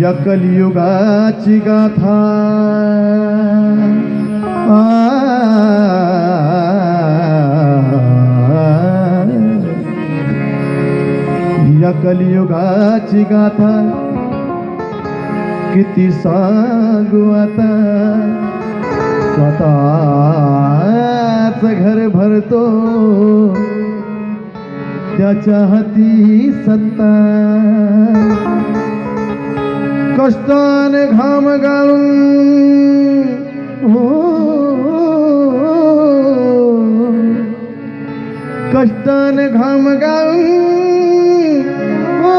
या कलियुगाची गाथा या कलियुगाची गाथा किती सांगू आता स्वतःच घर भरतो त्याच्या हाती सत्ता कष्टाने घाम गाळून हो. कष्टाने घाम गाळून हो.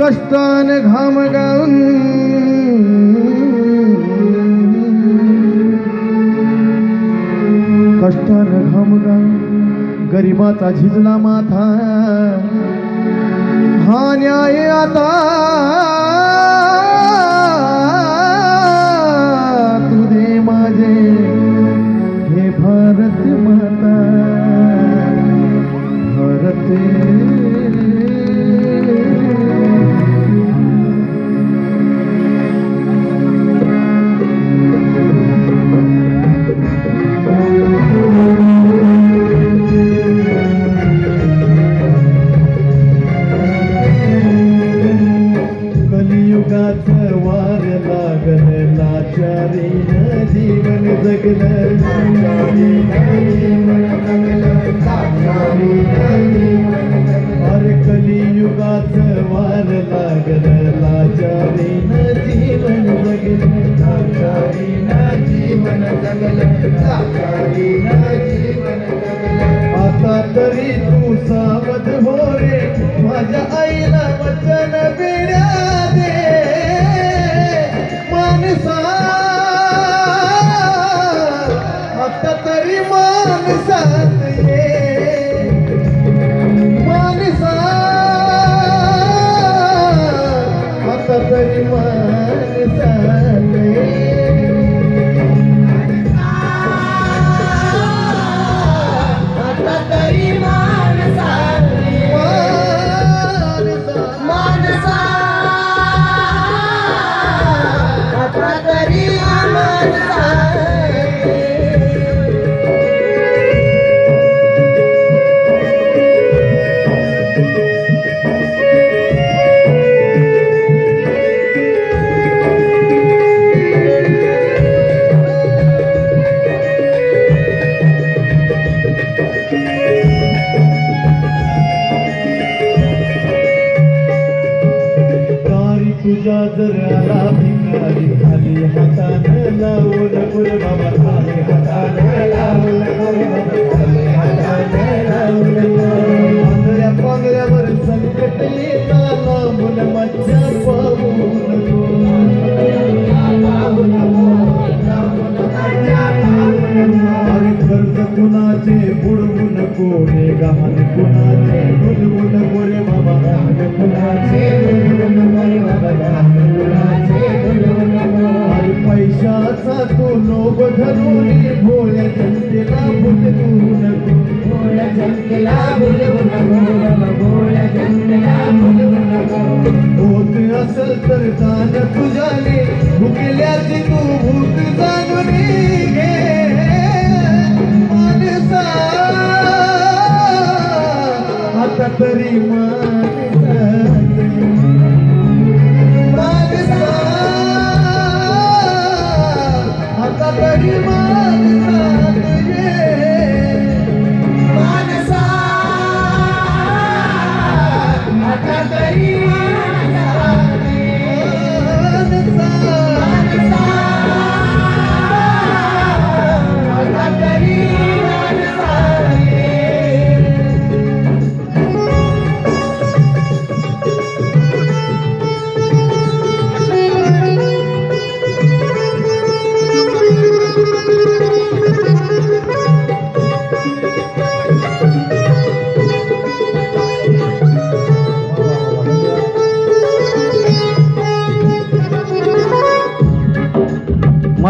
कष्टाने घाम गाळून कष्टाने घाम गाळून गरिबाचा झिजला माथा. हा न्याय आता वार लागल लाचारीन जीवन जगल. अरे कलियुगात वार लागल लाचारीन जीवन जगल. आता तरी तू सावध हो रे. माझ्या आई माणसात असल जाण तुझ्याने भुकल्याची तू भूत जाणून घे. माणसा आता तरी माणसा माणसा आता तरी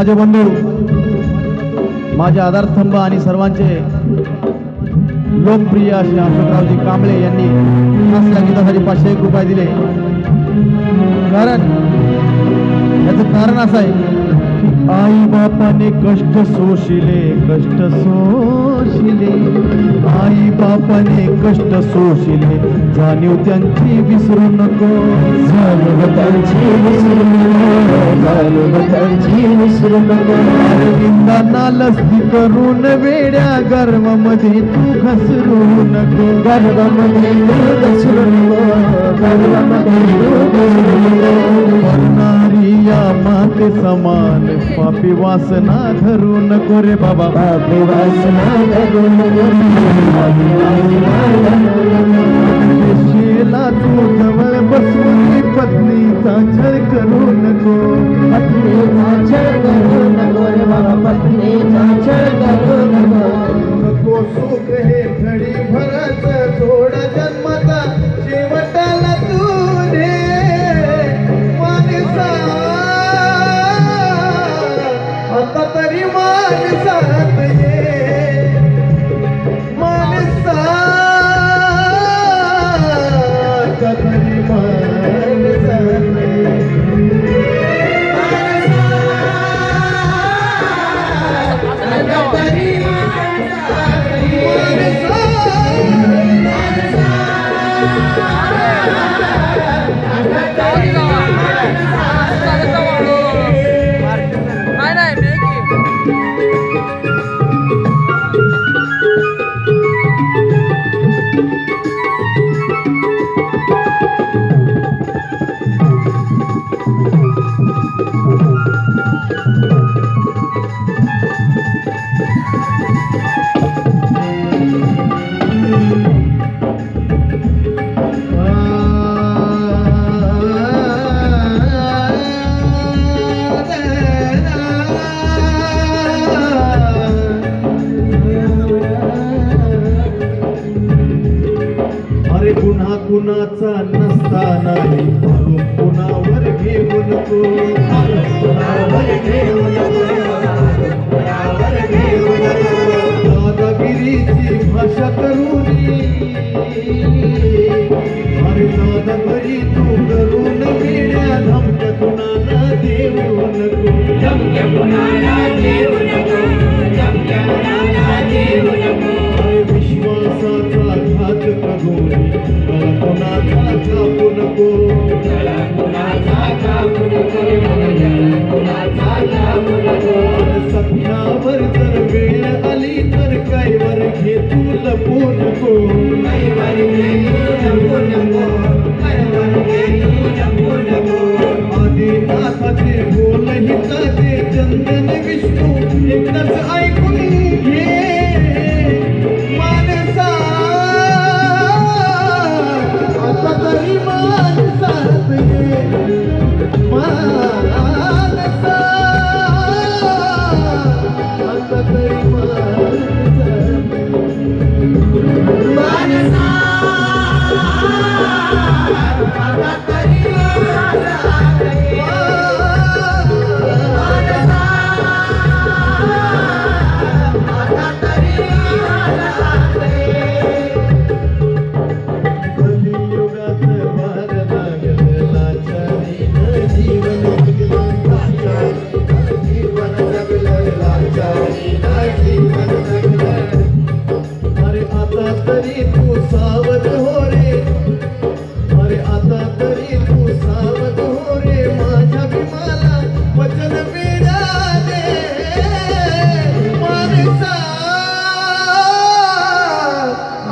माझे बंधू माझे आधारस्तंभ आणि सर्वांचे लोकप्रिय असे अशोकरावजी कांबळे यांनी असल्या गीतासाठी पाचशे एक रुपये दिले. कारण याचं कारण असं आहे आई बापाने कष्ट सोशिले कष्ट सोशिले. आई बापाने कष्ट सोशिले. जाणीव त्यांची विसरू नको. जाणीव त्यांची विसरू नको. जाणीव त्यांची विसरू नको. अरविंदांना लस्ती करून वेड्या गर्वामध्ये तू घसरू नको. गर्भामध्ये तू घसरू नको. गर्भामध्ये तू घसरू नको. या माते समान. पापी वासना धरू नको रे बाबा. पापी वासना धरू नको रे बाबा. चंदन विष्णू. एकदाच ऐक तरी तू सावध हो रे. अरे आता तरी तू सावध हो रे. माझ्या भीमाला वचन मिळाले माणसा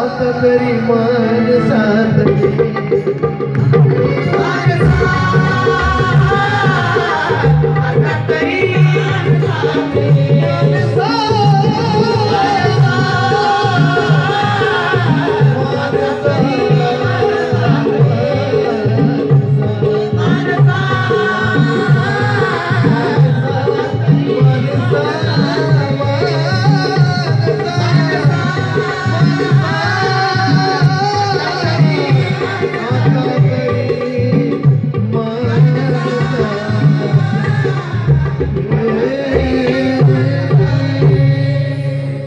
आता तरी माणसात